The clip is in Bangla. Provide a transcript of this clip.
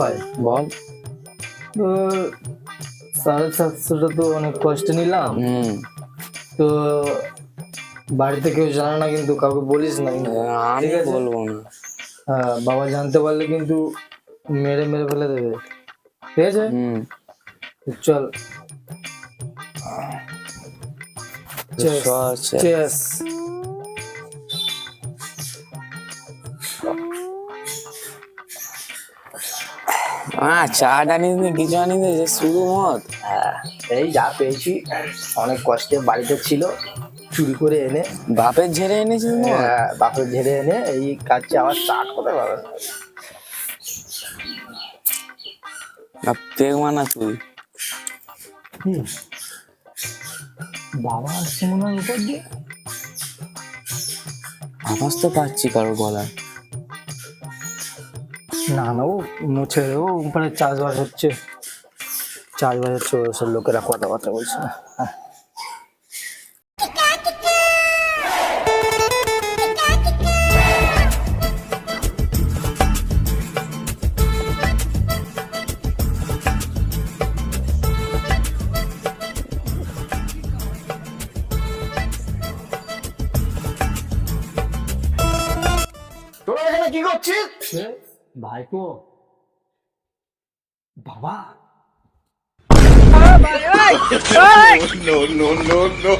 ভাই বল। তো সাড়ে সাতশোটা তো অনেক কষ্ট নিলাম। হুম। তো বাড়িতে কেউ জানে না কিন্তু কাউকে বলিস না আমি বলব না। হ্যাঁ বাবা জানতে পারলে কিন্তু মেরে মেরে ফেলে দেবে। ঠিক আছে? চল। Cheers. চল, চল। Cheers. আহ চাটা নিতে কিছু আনিতে যে শুধু মত হ্যাঁ, এই যা পেয়েছি অনেক কষ্টে বাড়িতে ছিল চুরি করে এনে। বাপের ঝেড়ে এনেছিস আহ, বাপের ঝেড়ে এনে এই কাজে আবার করতে পারবে মানা তুই। বাবা আসছে মনে উপর দিয়ে। আওয়াজ তো পাচ্ছি কারোর গলায়। না না ও মুছে ও উপরে চাষবাস হচ্ছে। চাষবাস হচ্ছে ওসব লোকেরা কথাবার্তা বলছে। না হ্যাঁ। তোরা এখানে কি করছিস? ভাইপো বাবা no, no, no, no.